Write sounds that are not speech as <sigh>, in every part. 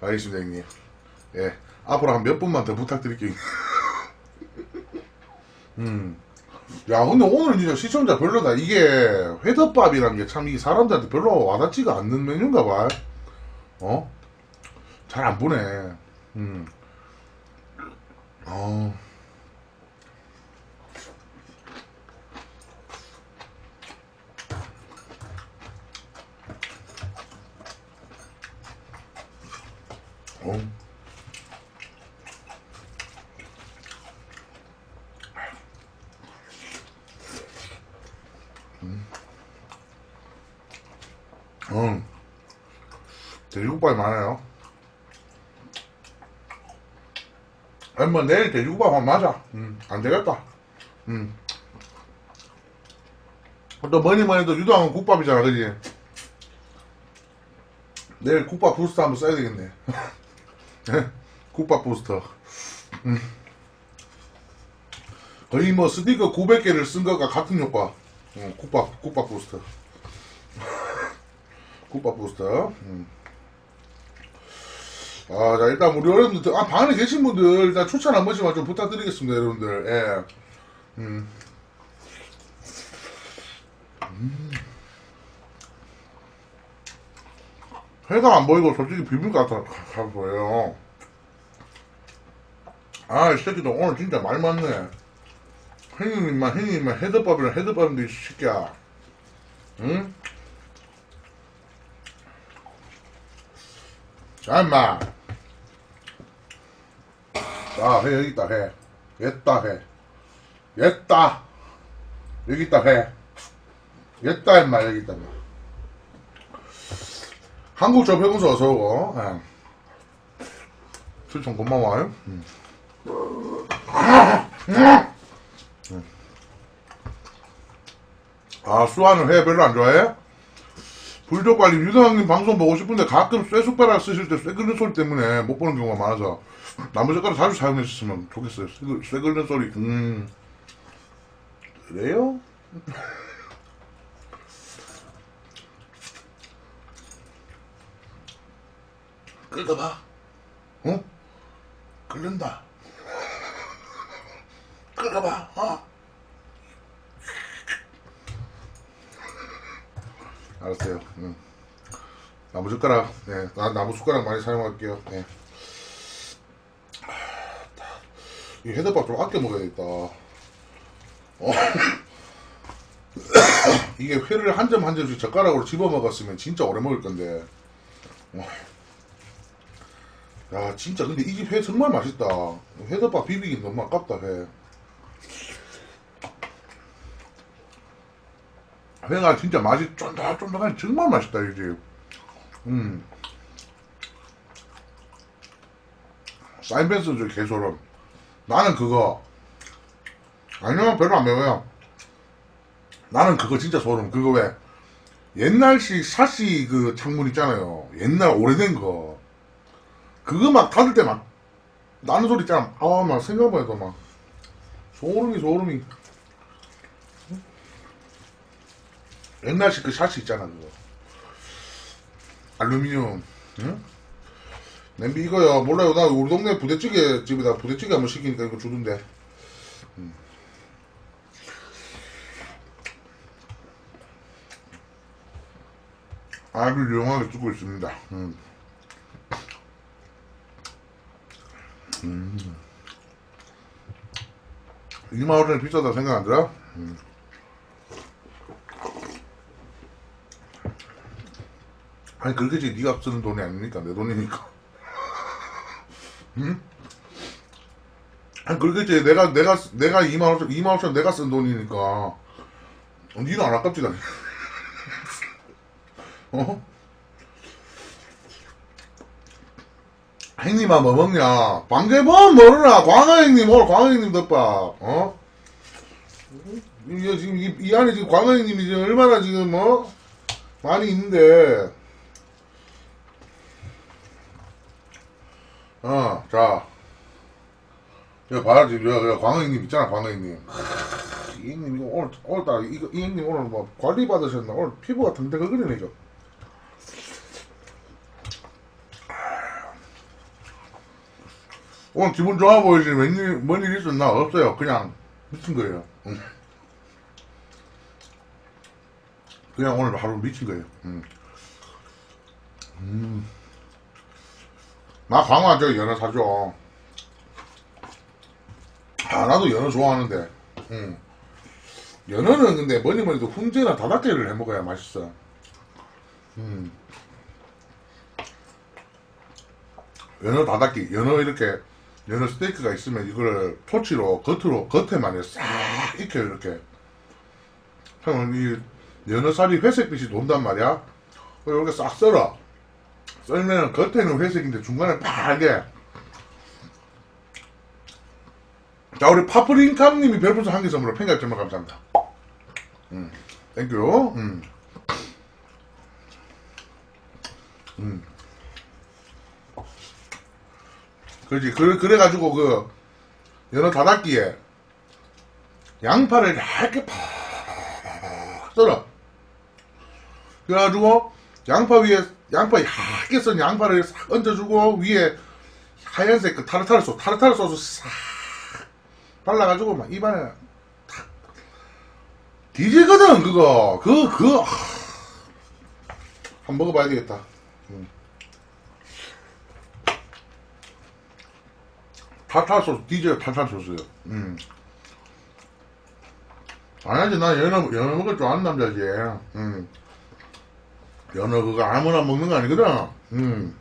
알겠습니다, 형님. 예. 앞으로 한 몇 분만 더 부탁드릴게요. <laughs> 음. 야, 근데 오늘 진짜 시청자 별로다. 이게 회덮밥이란 게 참 이 사람들한테 별로 와닿지가 않는 메뉴인가 봐. 어? 잘 안 보네. 음. 어. 음. 돼지국밥이 많아요. 아니, 뭐, 내일 돼지국밥 한번 맞아. 음, 안 되겠다. 음. 또 뭐니 뭐니 해도 유도하면 국밥이잖아, 그지? 내일 국밥 부스터 한번 써야 되겠네. <laughs> 국밥 부스터. 음. 거의 뭐 스티커 900개를 쓴 것과 같은 효과. 음, 국밥, 국밥 부스터. 국밥 부스터. 음. 아, 자, 일단 우리 여러분들, 아, 방 안에 계신 분들, 일단 추천 한 번씩만 좀 부탁드리겠습니다, 여러분들. 예. 음. 음. 회가 안 보이고 솔직히 비빔 같아 가 보여요. 아, 이 새끼도 오늘 진짜 말 많네. 형님만, 형님만 헤드밥이랑 헤드밥인데, 이 새끼야. 응? 자, 임마. 자, 해, 여기 있다, 해. 옛다, 해. 옛다. 여기 있다, 해. 옛다, 임마, 여기 있다, 임마. 한국 접해공소 어서오고, 예. 추천 고마워요. 음. 아, 수아는 회 별로 안 좋아해? 불족발님, 유성님 방송 보고 싶은데 가끔 쇠숟가락 쓰실 때 쇠 끓는 소리 때문에 못 보는 경우가 많아서 나무 젓가락 자주 사용했으면 좋겠어요. 쇠, 끓- 쇠 끓는 소리. 음. 그래요? <laughs> 끓여봐. 어? 끓는다. 끓여봐. <laughs> 어? 알았어요. 응. 나무 젓가락, 네, 나, 나무 숟가락 많이 사용할게요. 네. 이 헤드밥 좀 아껴 먹어야겠다. 어. <coughs> 이게 회를 한 점 한 점씩 젓가락으로 집어 먹었으면 진짜 오래 먹을 건데. 어. 야, 진짜 근데 이 집 회 정말 맛있다. 회덮밥 비비기 너무 아깝다, 회. 회가 진짜 맛이 쫀득쫀득하니 정말 맛있다, 이 집. 음. 사인펜스 저 개소름. 나는 그거. 아니요, 별로 안 매워요. 나는 그거 진짜 소름. 그거 왜? 옛날식 샤시 그 창문 있잖아요. 옛날 오래된 거. 그거 막 닫을 때 막 나는 소리 있잖아. 아, 막 생각만 해도 막. 소름이, 소름이. 옛날식 그 샤시 있잖아, 그거. 알루미늄, 응? 냄비 이거요. 몰라요. 나 우리 동네 부대찌개 집에다 부대찌개 한번 시키니까 이거 주던데. 음. 아주 유용하게 쓰고 있습니다. 음. 음. 2만원짜리 비싸다 생각 안 들어? 음. 아니 그렇게지 네가 쓰는 돈이 아니니까 내 돈이니까. 응? 아니 그렇겠지. 내가 내가 내가 2만 5천 2만 5천 내가 쓴 돈이니까. 어, 니는 안 아깝지 나 어? 형님아 뭐 먹냐? 방개범 모르나? 광어 형님 오늘 광어 형님 덮밥 어? 이거 지금 이, 이 안에 지금 광어 형님이 지금 얼마나 지금 뭐 많이 있는데 어, 자. 여기 봐라, 지금, 여기, 여기 광어님 있잖아, 광어님. 이 형님, 이거 오늘, 오늘따라, 이거, 이 형님 오늘 뭐, 관리 받으셨나? 오늘 피부가 덩덩거리네, 이거. 오늘 기분 좋아 보이지 웬일 뭔일 있었나 없어요 그냥 미친 거예요 음. 그냥 오늘 하루 미친 거예요 음. 음. 나 강화 저기 연어 사줘 아 나도 연어 좋아하는데 음. 연어는 근데 뭐니 뭐니 도 훈제나 다닥개를 해 먹어야 맛있어 음. 연어 다닥기, 연어 이렇게 연어 스테이크가 있으면 이걸 토치로 겉으로 겉에만 싹 익혀요 이렇게. 그러면 이 연어 살이 회색빛이 돈단 말이야. 이렇게 싹 썰어. 썰면 겉에는 회색인데 중간에 빨개. 자 우리 파프린캄님이 별풍선 한개 선물로 팬가 정말 감사합니다. 음, 땡큐. 음. 음. 그렇지. 그래, 그래가지고 그, 연어 다닥기에 양파를 얇게 팍 썰어. 그래가지고 양파 위에, 양파 얇게 썬 양파를 싹 얹어주고 위에 하얀색 그 타르타르 소스, 타르타르 소스 싹 발라가지고 막 입안에 탁. 뒤지거든, 그거. 그, 그, 하. 한번 먹어봐야 되겠다. 음. 타타 소스, 디젤 타타 소스요. 음. 아니지, 나 연어, 연어 먹을 줄 아는 남자지. 음. 연어 그거 아무나 먹는 거 아니거든. 음.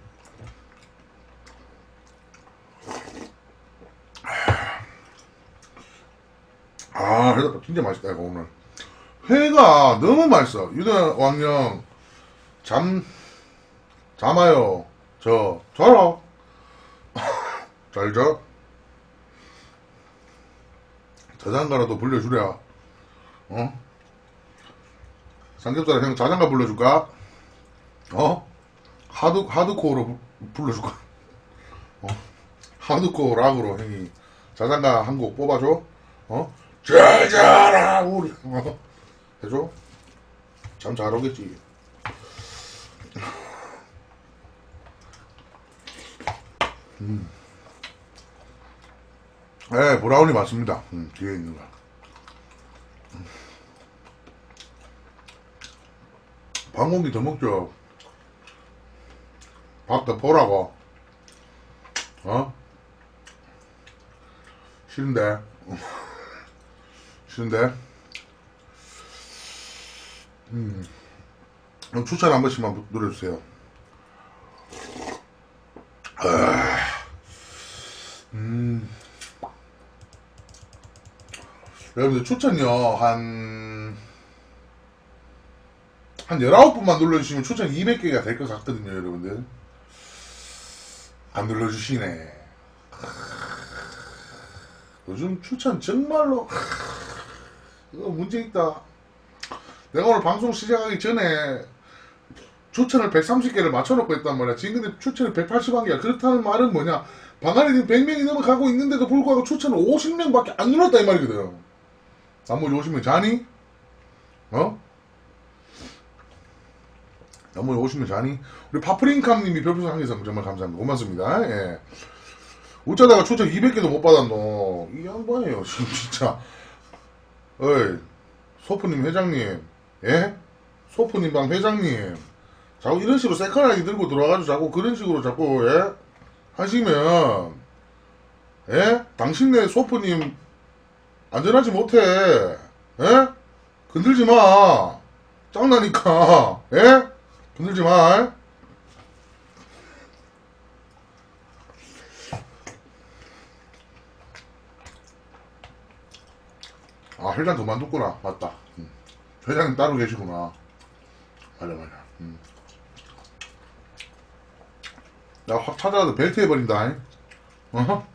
아, 해도 진짜 맛있다, 이거 오늘. 회가 너무 맛있어. 유대 왕령, 잠, 잠아요. 저, 자라. <laughs> 잘 자. 자장가라도 불려주랴. 어? 삼겹살에 형 자장가 불러줄까? 어? 하드, 하드코어로 부- 불러줄까? 어? 하드코어 락으로 형이 자장가 한 곡 뽑아줘? 어? 잘 자라, 우리. 어? 해줘? 참 잘 오겠지. 음. 네, 브라운이 맞습니다. 음, 뒤에 있는 거. 음. 반 공기 더 먹죠. 밥더 보라고. 어? 싫은데. <laughs> 싫은데. 음. 추천 한 번씩만 누려주세요. 아, 음. 여러분들 추천요, 한, 한 19분만 눌러주시면 추천 200개가 될 것 같거든요, 여러분들. 안 눌러주시네. 요즘 추천 정말로, 이거 문제 있다. 내가 오늘 방송 시작하기 전에 추천을 130개를 맞춰놓고 했단 말이야. 지금 근데 추천이 180만 개야. 그렇다는 말은 뭐냐. 방 안에 지금 100명이 넘어가고 있는데도 불구하고 추천을 50명밖에 안 눌렀다 이 말이거든. 나머지 50명 자니? 어? 나머지 50명 자니? 우리 파프린캄님이 별풍선 한개 선물 정말 감사합니다. 고맙습니다. 예. 어쩌다가 추천 200개도 못 받았노. 이 양반이에요, <laughs> 진짜. 어이, 소프님 회장님, 예? 소프님 방 회장님. 자꾸 이런 식으로 세컨하게 들고 들어와가지고 자꾸 그런 식으로 자꾸, 예? 하시면, 예? 당신네 소프님 안전하지 못해. 예? 건들지 마. 짱나니까. 예? 건들지 마. 아, 회장 그만뒀구나. 맞다. 음. 회장님 따로 계시구나. 맞아, 맞아. 음. 내가 확 찾아가서 벨트 해버린다. 어허?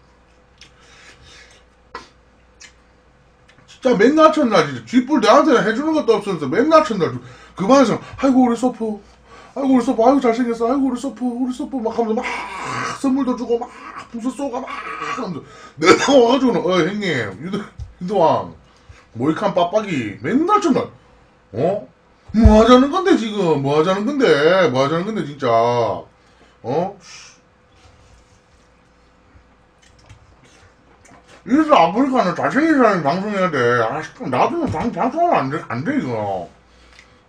진짜 맨날 쳤나, 진짜. 쥐뿔 내한테 해주는 것도 없으면서 맨날 쳤나. 그만해서, 아이고, 우리 소프. 아이고, 우리 소프. 아이고, 잘생겼어. 아이고, 우리 소프. 우리 소프. 막 하면서 막 선물도 주고, 막 부서 쏘가 막 하면서. 내가 와가지고는, 어, 형님. 유도, 유도왕. 모이칸 빡빡이. 맨날 쳤나. 어? 뭐 하자는 건데, 지금. 뭐 하자는 건데. 뭐 하자는 건데, 진짜. 어? 이래서 아프리카는 잘생긴 사람이 방송해야 돼. 아, 씨, 나도 방, 방송하면 안 돼, 안 돼, 이거.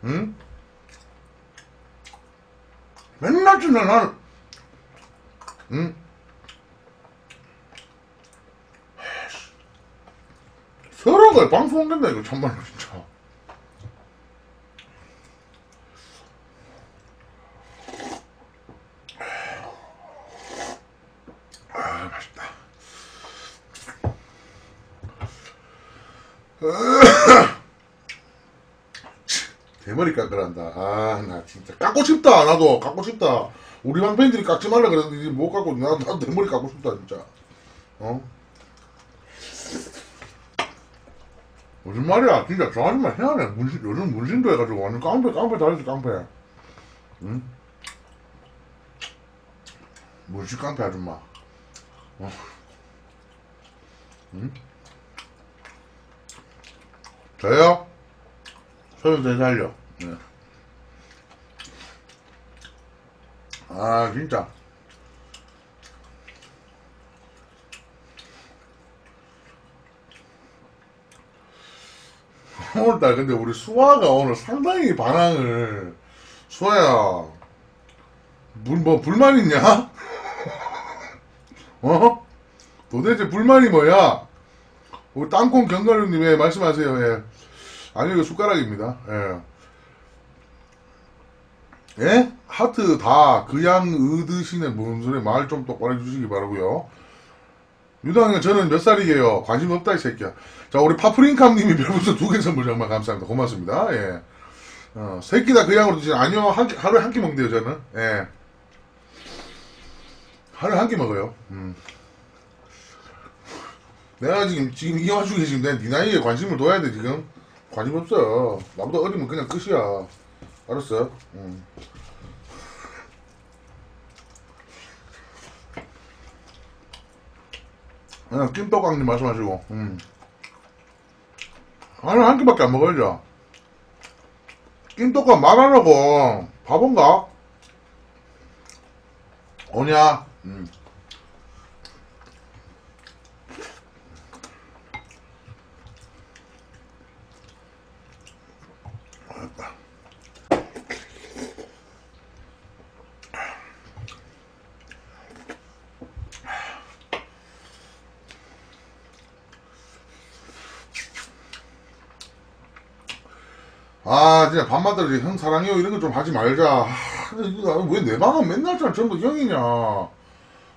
응? 맨날 진짜 나는, 응? 서러운 거야. 방송 된다, 이거, 참말로, 진짜. 아, 맛있다. 깎으란다. 아, 나 진짜. 깎고 싶다, 나도. 깎고 싶다. 우리 방 팬들이 깎지 말라 그랬는데, 못 깎고, 나, 나도 대머리 깎고 싶다, 진짜. 어? 무슨 말이야. 진짜 저 아줌마 희한해. 문신, 요즘 문신도 해가지고 완전 깡패, 깡패 다르지, 깡패. 응? 문신 깡패 아줌마. 어. 응? 저요? 33살요. 네. 아, 진짜. 오늘따라 근데 우리 수아가 오늘 상당히 반항을 수아야 불, 뭐 불만 있냐? <laughs> 어? 도대체 불만이 뭐야? 우리 땅콩 견과류님 예, 말씀하세요 예. 아니 이거 숟가락입니다 예. 예? 하트 다 그양 의드시는 뭔 소리 말 좀 똑바로 해주시기 바라고요 유당형 저는 몇 살이게요? 관심 없다 이 새끼야. 자 우리 파프린캄님이 <laughs> 별풍선 두개 선물 정말 감사합니다. 고맙습니다. 예. 어, 새끼 다 그 양으로 드시죠. 아니요 한 끼- 하루에 한 끼 먹는데요 저는. 예. 하루에 한 끼 먹어요. 음. 내가 지금 지금 이 와중에 지금 내가 네 나이에 관심을 둬야 돼 지금. 관심 없어. 나보다 어리면 그냥 끝이야. 알았어? 음. 그냥 찜떡강님 말씀하시고, 음. 아니, 한 끼밖에 안 먹어야죠. 찜떡강 말하라고. 바본가? 오냐? 음. 아, 진짜 밤마다 형 사랑해요 이런 거 좀 하지 말자. 왜내 방은 맨날 잘 전부 형이냐?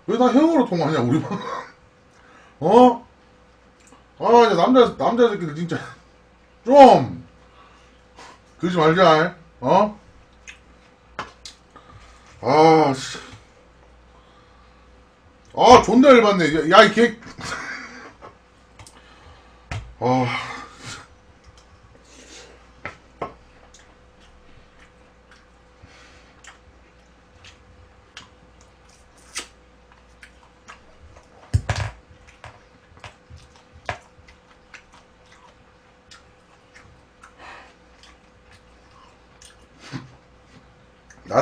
왜 다 형으로 통화하냐 우리 방? <laughs> 어? 아, 이제 남자 남자 새끼들 진짜 좀 그러지 말자. 어? 아, 씨. 아, 존나 열받네. 야, 이 개. <laughs> 아.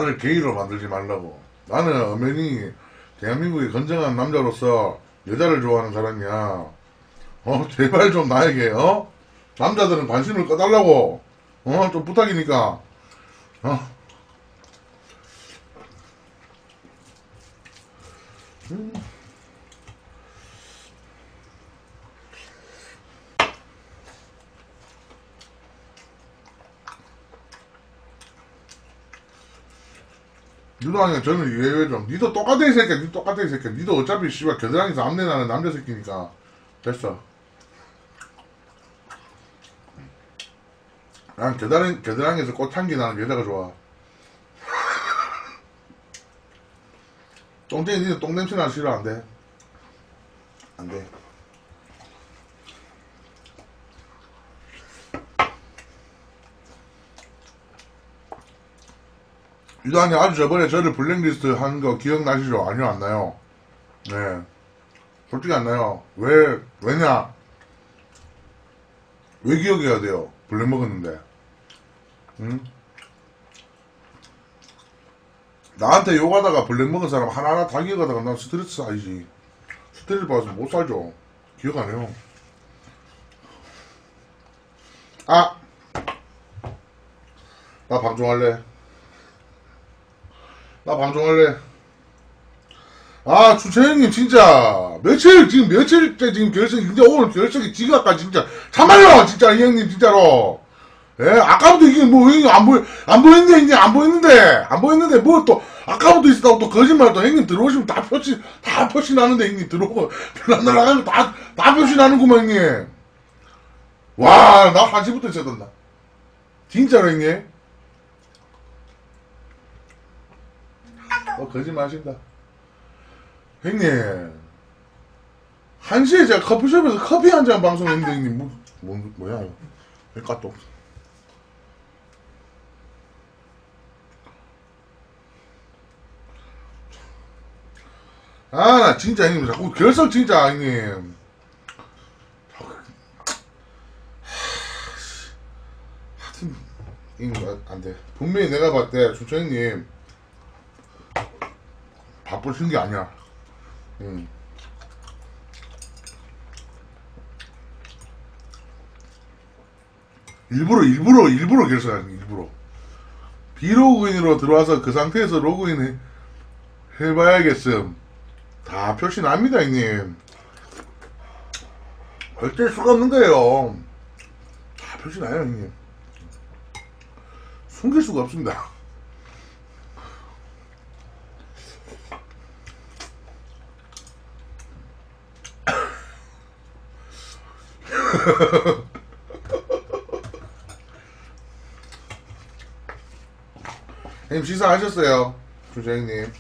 나를 게이로 만들지 말라고. 나는 엄연히 대한민국의 건정한 남자로서 여자를 좋아하는 사람이야. 어, <laughs> 제발 좀 나에게, 어? 남자들은 관심을 꺼달라고. 어, 좀 부탁이니까. 어? 음. 유도하니까 저는 이외에 좀. 니도 똑같아 이 새끼야 니 똑같아 이 새끼야. 니도 어차피 씨발 겨드랑이에서 암내 나는 남자 새끼니까. 됐어. 난 겨드랑이, 겨드랑이에서 꽃향기 나는 여자가 좋아. <laughs> 똥쟁이 니는 똥냄새 나는 싫어. 안돼. 안돼 유도하니 아주 저번에 저를 블랙리스트 한 거 기억나시죠? 아니요 안 나요 네 솔직히 안 나요 왜 왜냐 왜 기억해야 돼요 블랙 먹었는데 응? 나한테 욕하다가 블랙 먹은 사람 하나하나 다 기억하다가 난 스트레스 알지 스트레스 받아서 못 살죠 기억 안 해요. 아! 나 방송할래. 나 방송할래. 아, 주최형님, 진짜. 며칠, 지금 며칠째 지금 결석이, 진짜 오늘 결석이 지각까지 진짜. 참아요! 진짜, 이 형님, 진짜로. 예, 아까부터 이게 뭐, 형님 안 보이, 안 보이는데, 이제 안 보이는데, 안 보이는데, 뭐 또, 아까부터 있었다고 또 거짓말 또 형님 들어오시면 다 표시, 다 표시 나는데, 형님 들어오고, <laughs> 날아가면 다, 다 표시 나는구만, 형님. 와, 나 한시부터 있었단다. 진짜로, 형님. 어, 거짓말 하신다. 형님. 한시에 제가 커피숍에서 커피 한 잔 방송했는데, 형님, 뭐, 뭐, 뭐야, 이거. 없어. 아, 나 진짜 형님, 자꾸 결석 진짜, 형님. 하여튼, 아, 안 돼. 분명히 내가 봤을 때, 주차 형님, 바쁘신 게 아니야. 응. 일부러, 일부러, 일부러 결석하는 일부러. 비로그인으로 들어와서 그 상태에서 로그인 해, 해봐야겠음. 다 표시 납니다, 형님. 어쩔 수가 없는 거예요. 다 표시 나요, 형님. 숨길 수가 없습니다. <laughs> 형님 식사하셨어요? 주장님.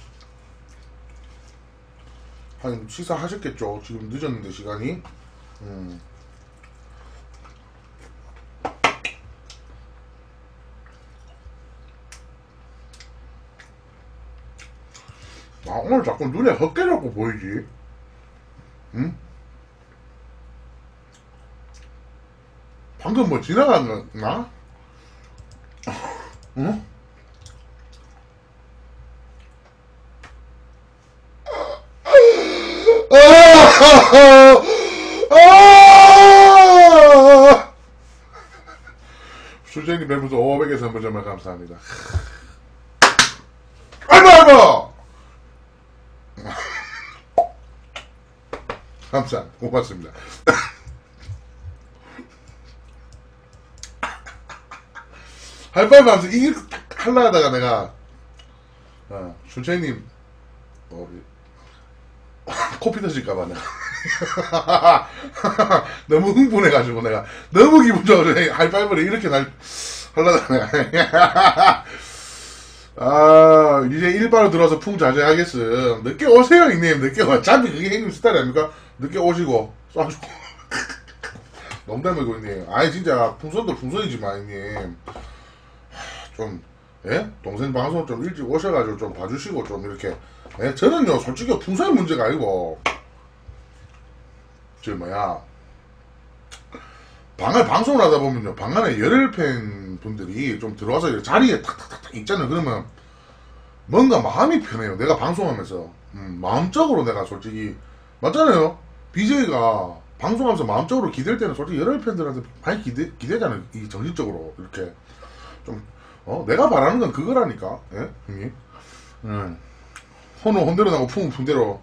한 식사하셨겠죠? 지금 늦었는데 시간이. 음. 아 오늘 자꾸 눈에 헛개 잡고 보이지? 방금 뭐 지나갔나? 응? 아! 수정님 멤버서 500개 선물 정말 감사합니다. <laughs> 아이고 아이고! <laughs> 감사 고맙습니다. 할바이브 하면서 이길 할라 하다가 내가 어, 수정님 어, <laughs> 코피 터질까봐 내가. <laughs> 너무 흥분해가지고 내가. 너무 기분 좋아서 하이파이브를 이렇게 날 하려다가 내가. <laughs> 아 이제 일바로 들어와서 풍자제하겠음. 늦게 오세요 형님. 늦게 와. 어차피 그게 형님 스타일 아닙니까? 늦게 오시고 쏴주고. 농담이고 형님. 아니 진짜 풍선도 풍선이지만 형님 좀 예? 동생 방송 좀 일찍 오셔가지고 좀 봐주시고 좀 이렇게. 예? 저는요 솔직히 풍선의 문제가 아니고. 저 뭐야. 방을 방송을 하다 보면요 방 안에 열혈 팬 분들이 좀 들어와서 자리에 탁탁탁탁 있잖아요. 그러면 뭔가 마음이 편해요. 내가 방송하면서. 음, 마음적으로 내가 솔직히. 맞잖아요. BJ가 방송하면서 마음적으로 기댈 때는 솔직히 열혈 팬들한테 많이 기대, 기대잖아요. 이 정신적으로 이렇게. 좀 어, 내가 바라는 건 그거라니까 예? 형님 음. 혼은 혼대로 나고 풍은 풍대로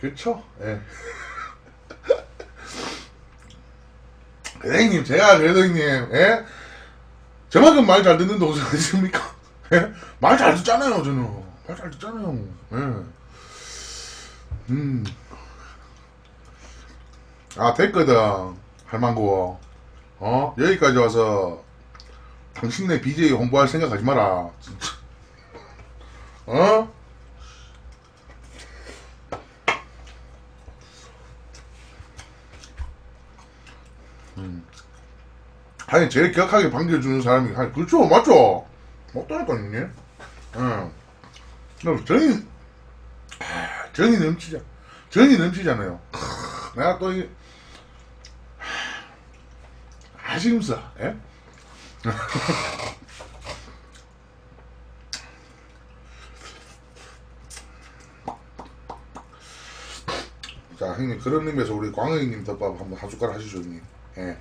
그렇죠 예. <laughs> 그래 형님 제가 그래도 형님 예? 저만큼 말 잘 듣는 동생 있습니까? <laughs> 예? 말 잘 듣잖아요 저는 말 잘 듣잖아요 예. 음. 아 됐거든 할망구 어 여기까지 와서 당신네 BJ 홍보할 생각 하지 마라 진짜. 어? 아니 제일 격하게 반겨주는 사람이 아니 그렇죠? 맞죠? 맞다니까 형님. 응 그럼 정이 아, 정이 넘치자. 정이 넘치잖아요. 크, 내가 또이 아시금서 예? <laughs> 자 형님 그런 의미에서 우리 광영님 덮밥 한번 한 숟가락 하시죠 형님. 예.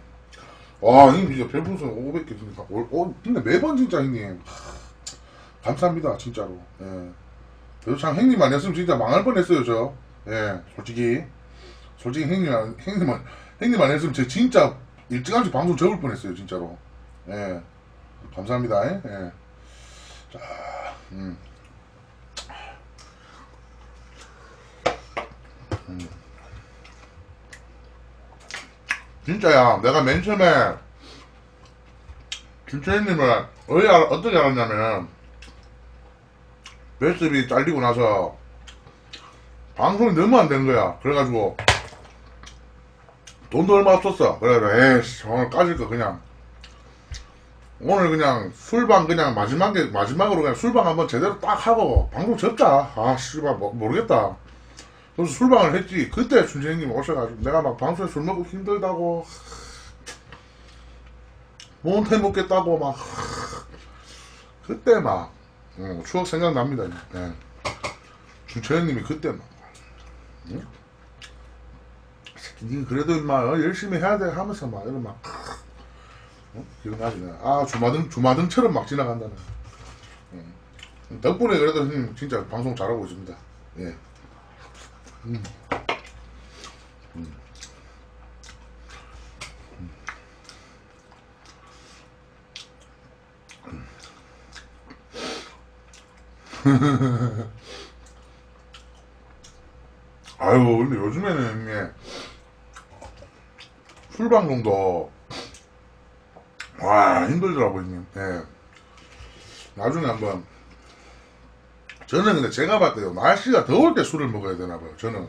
와 형님 진짜 별풍선 500개 진짜 올- 어, 근데 매번 진짜 형님. 하, 감사합니다 진짜로. 예. 그래도 참 형님 아니었으면 진짜 망할 뻔했어요 저. 예, 솔직히. 솔직히 형님 안- 형님 안- 형님 아니었으면 저 진짜 일찌감치 방송 접을 뻔했어요 진짜로 예 감사합니다 예. 예. 자, 음. 진짜야 내가 맨 처음에 김철희님을 왜 알- 어떻게 알았냐면 베스비 잘리고 나서 방송이 너무 안 되는 거야 그래가지고 돈도 얼마 없었어 그래가지고 에이씨 오늘 까질 거 그냥 오늘 그냥 술방 그냥 마지막에 마지막으로 그냥 술방 한번 제대로 딱 하고 방송 접자. 아 씨발 뭐, 모르겠다. 그래서 술방을 했지. 그때 준재님 오셔가지고 내가 막 방송에 술 먹고 힘들다고 못해 먹겠다고 막 그때 막 어, 추억 생각납니다. 예. 준채연님이 그때 막. 응? 니 그래도 임마 어, 열심히 해야 돼 하면서 막 이런 막 어? 기억나지 네. 아 주마등 주마등처럼 막 지나간다는 응. 덕분에 그래도 형님 진짜 방송 잘하고 있습니다 예. <laughs> 아유 근데 요즘에는 술방송도 와 힘들더라고 형님 예. 나중에 한번 저는 근데 제가 봤을 때요 날씨가 더울 때 술을 먹어야 되나 봐요 저는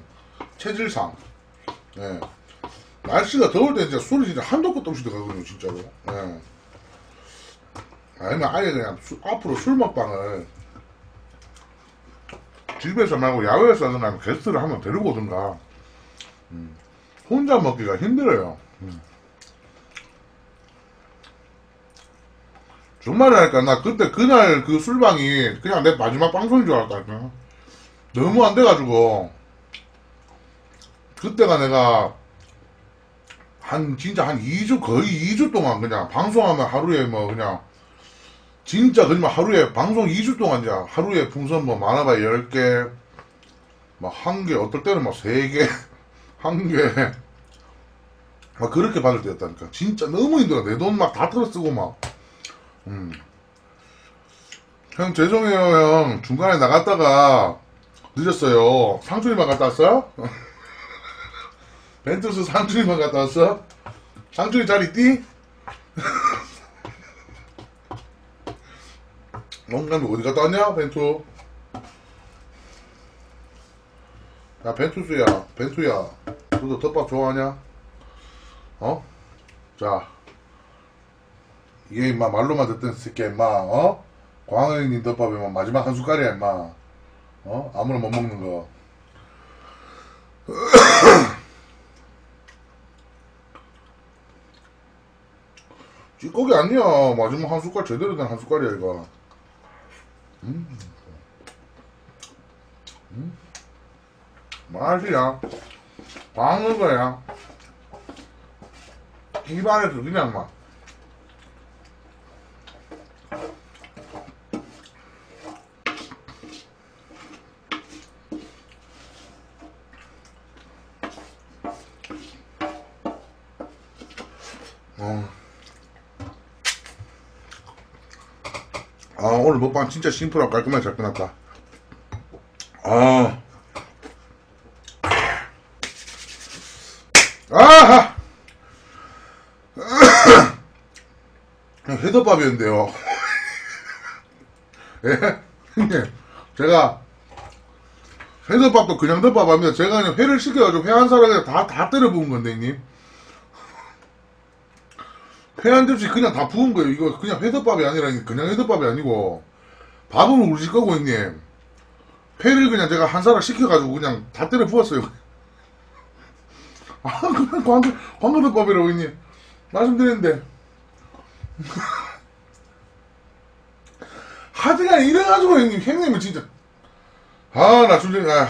체질상 예. 날씨가 더울 때 진짜 술이 진짜 한도 끝도 없이 들어가거든요 진짜로 예. 아니면 아예 그냥 수- 앞으로 술 먹방을 집에서 말고 야외에서 아니면 게스트를 한번 데리고 오든가 음. 혼자 먹기가 힘들어요 음. 정말이라니까 나 그때 그날 그 술방이 그냥 내 마지막 방송인 줄 알았다니까 너무 안 돼가지고. 그때가 내가 한 진짜 한 2주 거의 2주 동안 그냥 방송하면 하루에 뭐 그냥 진짜 그냥 하루에 방송 2주 동안 이제 하루에 풍선 뭐 많아봐야 10개 막 한 개 어떨 때는 막 3개 <laughs> 한 개. 막 그렇게 받을 때였다니까. 진짜 너무 힘들어. 내 돈 막다 틀어 쓰고 막 음. 형 죄송해요 형 중간에 나갔다가 늦었어요 상준이만 갔다 왔어? <laughs> 벤투스 상준이만 갔다 왔어? 상준이 잘 있디? 영감이 어디 갔다 왔냐 벤투 야 벤투스야 벤투야 너도 덮밥 좋아하냐? 어? 자 이게 임마 말로만 듣던 새끼야 임마 어? 광현님 덮밥에 뭐 마지막 한 숟갈이야 임마 어? 아무나 못 먹는 거 <coughs> 찌꺼기 아니야 마지막 한 숟갈 제대로 된 한 숟갈이야 이거 음. 음. 맛이야 방은 거야 입안에서 그냥 막 먹방 진짜 심플하고 깔끔하게 잘 끝났다. 아. 아하! 회덮밥이었는데요. <laughs> 예? 제가 회덮밥도 그냥 덮밥 아닙니다. 제가 그냥 회를 시켜가지고 회 한 사람 그냥 다, 다 때려 부은 건데 형님. 회 한 접시 그냥 다 부은 거예요. 이거 그냥 회덮밥이 아니라 그냥 회덮밥이 아니고 밥은 우리 집 거고 형님. 회를 그냥 제가 한 사람 시켜가지고 그냥 다 때려 부었어요. <laughs> 아 그냥 광고 광고덮밥이라고 형님 말씀드렸는데 <laughs> 하여튼간 이래가지고 형님 형님은 진짜 아나 준비 아